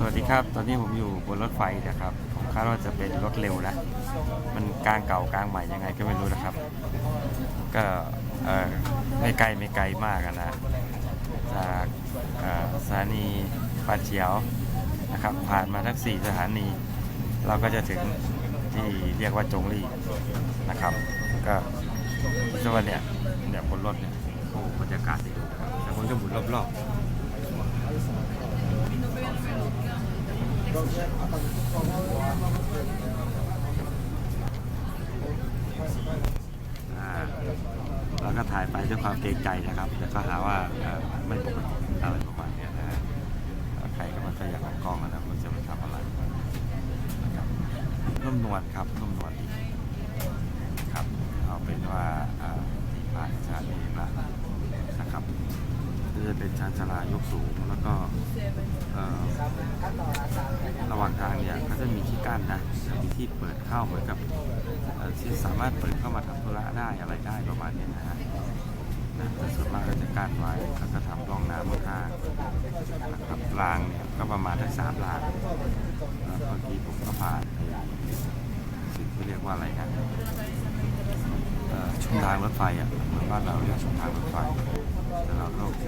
สวัสดีครับ ตอนนี้ผมอยู่บนรถไฟนะครับ ผมคาดว่าจะเป็นรถเร็วนะ มันกลางเก่ากลางใหม่ยังไงก็ไม่รู้นะครับ ก็ไม่ไกลไม่ไกลมากนะ จากสถานีปาเจียวนะครับ ผ่านมาทั้ง 4 สถานี เราก็จะถึงที่เรียกว่าจงลี่นะครับ ก็คิดว่าเนี่ยเนี่ยบนรถเนี่ยโอ้บรรยากาศดีแต่คนก็หมุนรอบๆ อ่า เราก็ถ่ายไปด้วยความเกรงใจนะครับแต่ก็หาว่าไม่ปกติอะไรประมาณนี้นะฮะใครก็ไมันก็อยากออกกล้องนะครับมันจะไปทำอะไรนะครับนุ่มนวลครับนุ่มนวลดีครับเอาเป็นว่าอ่าที่ผ่านชาลีมานะครับก็จะเป็นชานชลายกสูงแล้วก็ กั้นนะมีที่เปิดเข้าเหมือนกับที่สามารถเปิดเข้ามาทำธุระได้อะไรได้ประมาณนี้นะฮะนะแต่ส่วนมากก็จะกั้นไว้แล้วก็ทำร่องน้ำข้างนะครับรางเนี่ยก็ประมาณทั้งสามรางแล้วเมื่อกี้ผมก็ผ่านสิ่งที่เรียกว่าอะไรนะเอ่อชุมทางรถไฟอะเหมือนบ้านเราเรียกชุมทางรถไฟแต่เราก็ไม่ถึงในรายละเค